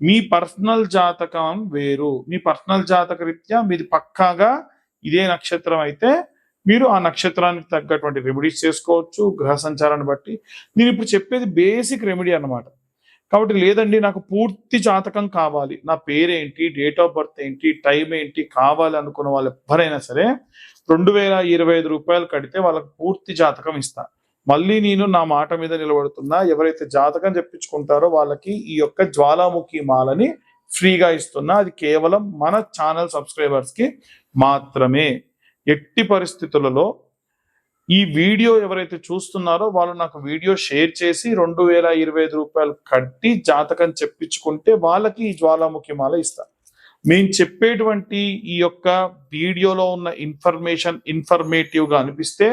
మీ personal జాతకం వేరు. మీ personal జాతక రీత్యా మీది పక్కాగా ఇదే నక్షత్రం అయితే మీరు ఆ నక్షత్రానికి తగ్గటువంటి రెమెడీస్ చేసుకోవచ్చు గ్రహ సంచారాన్ని బట్టి. నేను ఇప్పుడు చెప్పేది బేసిక్ రెమెడీ అన్నమాట. కాబట్టి లేదండి నాకు పూర్తి జాతకం కావాలి. నా పేరేంటి డేట్ ఆఫ్ బర్త్ ఏంటి టైం ఏంటి కావాలి అనుకున్న వాళ్ళు ఎవరైనా సరే రెండు వేల ఇరవై ఐదు రూపాయలు కడితే వాళ్ళకి పూర్తి జాతకం ఇస్తాను మళ్ళీ నేను నా మాట మీద నిలబడుతున్నా ఎవరైతే జాతకం చెప్పించుకుంటారో వాళ్ళకి ఈ యొక్క జ్వాలాముఖి మాలని ఫ్రీగా ఇస్తున్నా. అది కేవలం మన ఛానల్ సబ్స్క్రైబర్స్కి మాత్రమే. ఎట్టి పరిస్థితులలో ఈ వీడియో ఎవరైతే చూస్తున్నారో వాళ్ళు నాకు వీడియో షేర్ చేసి రెండు వేల ఇరవై ఐదు రూపాయలు కట్టి జాతకం చెప్పించుకుంటే వాళ్ళకి ఈ జ్వాలాముఖి మాల ఇస్తా. మేము చెప్పేటువంటి ఈ యొక్క వీడియోలో ఉన్న ఇన్ఫర్మేషన్ ఇన్ఫర్మేటివ్గా అనిపిస్తే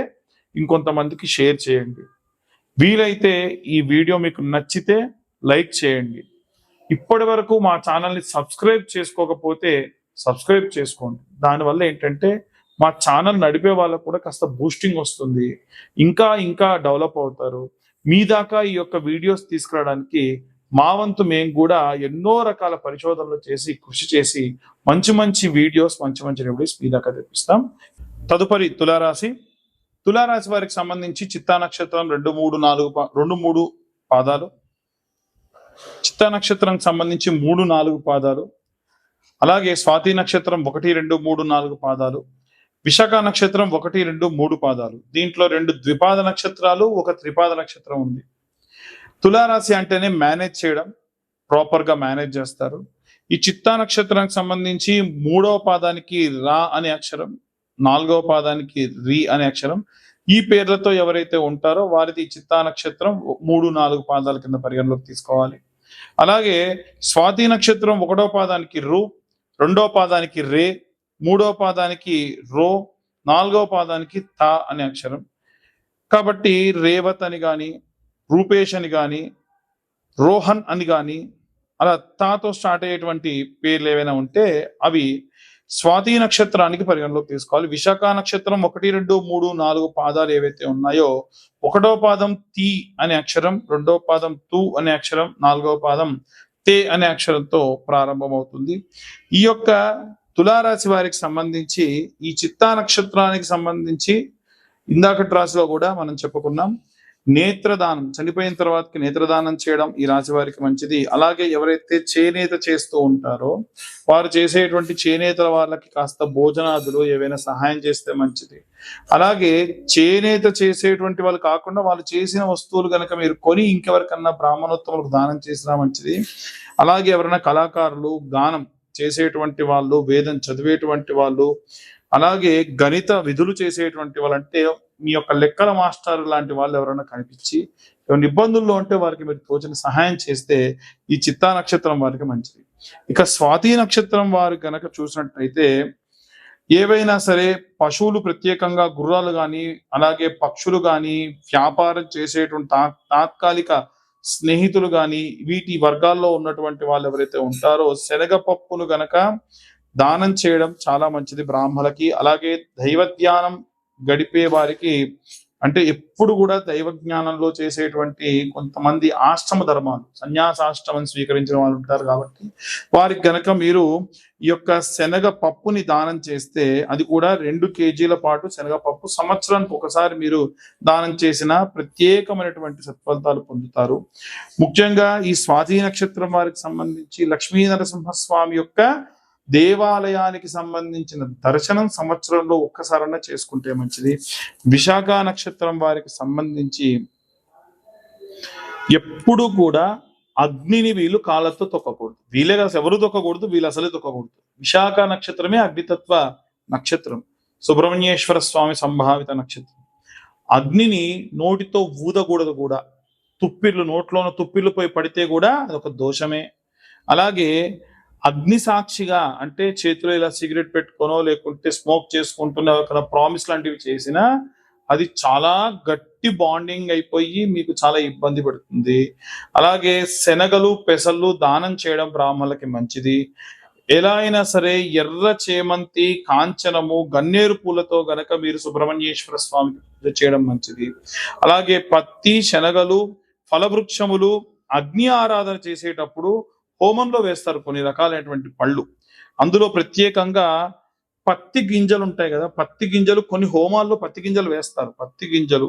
ఇంకొంతమందికి షేర్ చేయండి. వీలైతే ఈ వీడియో మీకు నచ్చితే లైక్ చేయండి. ఇప్పటి వరకు మా ఛానల్ని సబ్స్క్రైబ్ చేసుకోకపోతే సబ్స్క్రైబ్ చేసుకోండి. దానివల్ల ఏంటంటే మా ఛానల్ నడిపే వాళ్ళకు కూడా కాస్త బూస్టింగ్ వస్తుంది. ఇంకా ఇంకా డెవలప్ అవుతారు. మీ దాకా ఈ యొక్క వీడియోస్ తీసుకురావడానికి మా వంతు మేము కూడా ఎన్నో రకాల పరిశోధనలు చేసి కృషి చేసి మంచి మంచి వీడియోస్ మంచి మంచి రెమెడీస్ మీ దాకా తెప్పిస్తాం. తదుపరి తులారాశి తులారాశి వారికి సంబంధించి చిత్తా నక్షత్రం రెండు మూడు నాలుగు పా- రెండు మూడు పాదాలు. చిత్తా నక్షత్రం సంబంధించి మూడు నాలుగు పాదాలు. అలాగే స్వాతి నక్షత్రం ఒకటి రెండు మూడు నాలుగు పాదాలు. విశాఖ నక్షత్రం ఒకటి రెండు మూడు పాదాలు. దీంట్లో రెండు ద్విపాద నక్షత్రాలు ఒక త్రిపాద నక్షత్రం ఉంది. తులారాశి అంటేనే మేనేజ్ చేయడం ప్రాపర్గా మేనేజ్ చేస్తారు. ఈ చిత్తా నక్షత్రానికి సంబంధించి మూడవ పాదానికి రా అనే అక్షరం నాలుగవ పాదానికి రి అనే అక్షరం. ఈ పేర్లతో ఎవరైతే ఉంటారో వారిది చిత్తా నక్షత్రం మూడు నాలుగు పాదాల కింద పరిగణలోకి తీసుకోవాలి. అలాగే స్వాతి నక్షత్రం ఒకటో పాదానికి రు రెండో పాదానికి రే మూడో పాదానికి రో నాలుగో పాదానికి తా అనే అక్షరం. కాబట్టి రేవత్ అని కానీ రూపేష్ అని కానీ రోహన్ అని కానీ అలా తాతో స్టార్ట్ అయ్యేటువంటి పేర్లు ఏవైనా ఉంటే అవి స్వాతి నక్షత్రానికి పరిగణలోకి తీసుకోవాలి. విశాఖ నక్షత్రం ఒకటి రెండు మూడు నాలుగు పాదాలు ఏవైతే ఉన్నాయో ఒకటో పాదం తి అనే అక్షరం రెండో పాదం తు అనే అక్షరం నాలుగో పాదం తే అనే అక్షరంతో ప్రారంభమవుతుంది. ఈ యొక్క తులారాశి వారికి సంబంధించి ఈ చిత్తా నక్షత్రానికి సంబంధించి ఇందాకటి రాశిలో కూడా మనం చెప్పుకున్నాం. నేత్రదానం చనిపోయిన తర్వాతకి నేత్రదానం చేయడం ఈ రాశి వారికి మంచిది. అలాగే ఎవరైతే చేనేత చేస్తూ ఉంటారో వారు చేసేటువంటి చేనేతల వాళ్ళకి కాస్త భోజనాదులు ఏవైనా సహాయం చేస్తే మంచిది. అలాగే చేనేత చేసేటువంటి వాళ్ళు కాకుండా వాళ్ళు చేసిన వస్తువులు కనుక మీరు కొని ఇంకెవరికన్నా బ్రాహ్మణోత్తములకు దానం చేసినా మంచిది. అలాగే ఎవరైనా కళాకారులు గానం చేసేటువంటి వాళ్ళు వేదం చదివేటువంటి వాళ్ళు అలాగే గణిత విధులు చేసేటువంటి వాళ్ళు అంటే మీ యొక్క లెక్కల మాస్టర్ లాంటి వాళ్ళు ఎవరైనా కనిపించి ఏమైనా ఇబ్బందుల్లో ఉంటే వారికి మీరు తోచిన సహాయం చేస్తే ఈ చిత్తా నక్షత్రం వారికి మంచిది. ఇక స్వాతి నక్షత్రం వారు గనక చూసినట్టయితే ఏవైనా సరే పశువులు ప్రత్యేకంగా గుర్రాలు కానీ అలాగే పక్షులు కానీ వ్యాపారం చేసేటువంటి తా- తాత్కాలిక స్నేహితులు కానీ వీటి వర్గాల్లో ఉన్నటువంటి వాళ్ళు ఎవరైతే ఉంటారో శనగపప్పును గనక దానం చేయడం చాలా మంచిది బ్రాహ్మలకి అలాగే దైవ ధ్యానం గడిపే వారికి అంటే ఎప్పుడు కూడా దైవ జ్ఞానంలో చేసేటువంటి కొంతమంది ఆశ్రమ ధర్మాలు సన్యాసాశ్రమం స్వీకరించిన వాళ్ళు ఉంటారు కాబట్టి వారికి గనక మీరు ఈ యొక్క శనగ పప్పుని దానం చేస్తే అది కూడా రెండు కేజీల పాటు శనగ పప్పు సంవత్సరానికి ఒకసారి మీరు దానం చేసిన ప్రత్యేకమైనటువంటి సత్ఫలితాలు పొందుతారు. ముఖ్యంగా ఈ స్వాతి నక్షత్రం వారికి సంబంధించి లక్ష్మీ నరసింహస్వామి యొక్క దేవాలయానికి సంబంధించిన దర్శనం సంవత్సరంలో ఒక్కసారన్నా చేసుకుంటే మంచిది. విశాఖ నక్షత్రం వారికి సంబంధించి ఎప్పుడు కూడా అగ్నిని వీళ్ళు కాళ్ళతో తొక్కకూడదు. వీళ్ళే కాదు ఎవరు తొక్కకూడదు వీళ్ళు అసలే తొక్కకూడదు. విశాఖ నక్షత్రమే అగ్నితత్వ నక్షత్రం. సుబ్రహ్మణ్యేశ్వర స్వామి సంభావిత నక్షత్రం. అగ్నిని నోటితో ఊదకూడదు కూడా. తుప్పిర్లు నోట్లోన తుప్పిర్లు పోయి పడితే కూడా అదొక దోషమే. అలాగే అగ్ని సాక్షిగా అంటే చేతిలో ఇలా సిగరెట్ పెట్టుకోనో లేకుంటే స్మోక్ చేసుకుంటున్న ఒక ప్రామిస్ లాంటివి చేసినా అది చాలా గట్టి బాండింగ్ అయిపోయి మీకు చాలా ఇబ్బంది పడుతుంది. అలాగే శనగలు పెసలు దానం చేయడం బ్రాహ్మణులకి మంచిది. ఎలా అయినా సరే ఎర్ర చేమంతి కాంచనము గన్నేరు పూలతో గనక మీరు సుబ్రహ్మణ్యేశ్వర స్వామి పూజ చేయడం మంచిది. అలాగే పత్తి శనగలు ఫలవృక్షములు అగ్ని ఆరాధన చేసేటప్పుడు హోమంలో వేస్తారు కొన్ని రకాలైనటువంటి పళ్ళు. అందులో ప్రత్యేకంగా పత్తి గింజలు ఉంటాయి కదా పత్తి గింజలు కొన్ని హోమాల్లో పత్తి గింజలు వేస్తారు. పత్తి గింజలు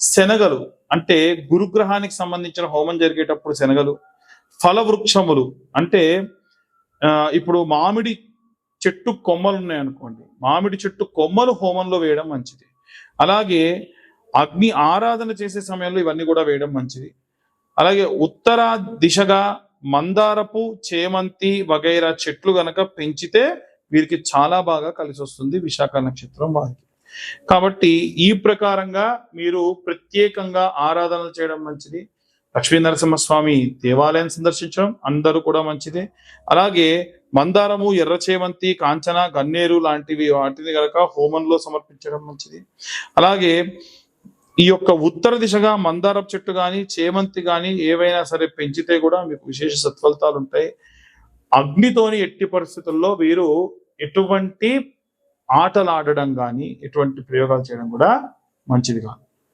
శనగలు అంటే గురుగ్రహానికి సంబంధించిన హోమం జరిగేటప్పుడు శనగలు ఫలవృక్షములు అంటే ఇప్పుడు మామిడి చెట్టు కొమ్మలు ఉన్నాయి అనుకోండి. మామిడి చెట్టు కొమ్మలు హోమంలో వేయడం మంచిది. అలాగే అగ్ని ఆరాధన చేసే సమయంలో ఇవన్నీ కూడా వేయడం మంచిది. అలాగే ఉత్తర దిశగా మందారపు చేమంతి వగైరా చెట్లు గనక పెంచితే వీరికి చాలా బాగా కలిసి వస్తుంది విశాఖ నక్షత్రం వారికి. కాబట్టి ఈ ప్రకారంగా మీరు ప్రత్యేకంగా ఆరాధనలు చేయడం మంచిది. లక్ష్మీ నరసింహస్వామి దేవాలయం సందర్శించడం అందరూ కూడా మంచిది. అలాగే మందారము ఎర్ర చేమంతి కాంచన గన్నేరు లాంటివి వాటిని గనక హోమంలో సమర్పించడం మంచిది. అలాగే ఈ యొక్క ఉత్తర దిశగా మందారపు చెట్టు కానీ చేమంతి కానీ ఏవైనా సరే పెంచితే కూడా మీకు విశేష సత్ఫలితాలు ఉంటాయి. అగ్నితోని ఎట్టి పరిస్థితుల్లో వీరు ఎటువంటి ఆటలు ఆడడం కానీ ఎటువంటి ప్రయోగాలు చేయడం కూడా మంచిది కాదు.